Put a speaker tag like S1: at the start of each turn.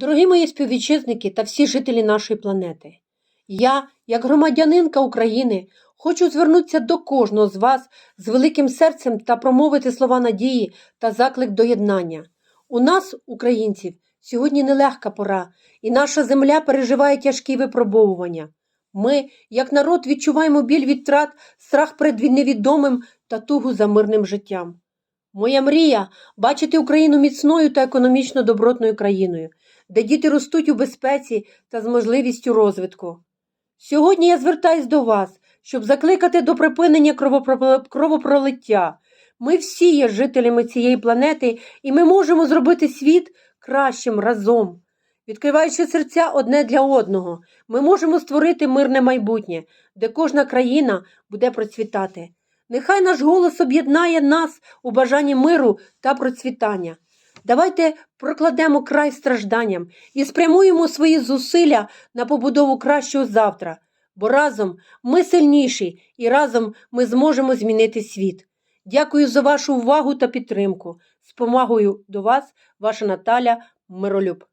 S1: Дорогі мої співвітчизники та всі жителі нашої планети, я, як громадянинка України, хочу звернутися до кожного з вас з великим серцем та промовити слова надії та заклик до єднання. У нас, українців, сьогодні нелегка пора, і наша земля переживає тяжкі випробовування. Ми, як народ, відчуваємо біль від втрат, страх перед невідомим та тугу за мирним життям. Моя мрія бачити Україну міцною та економічно добротною країною, де діти ростуть у безпеці та з можливістю розвитку. Сьогодні я звертаюсь до вас, щоб закликати до припинення кровопролиття. Ми всі є жителями цієї планети, і ми можемо зробити світ кращим разом. Відкриваючи серця одне для одного, ми можемо створити мирне майбутнє, де кожна країна буде процвітати. Нехай наш голос об'єднає нас у бажанні миру та процвітання. Давайте прокладемо край стражданням і спрямуємо свої зусилля на побудову кращого завтра, бо разом ми сильніші і разом ми зможемо змінити світ. Дякую за вашу увагу та підтримку. З помагою до вас, ваша Наталя Миролюб.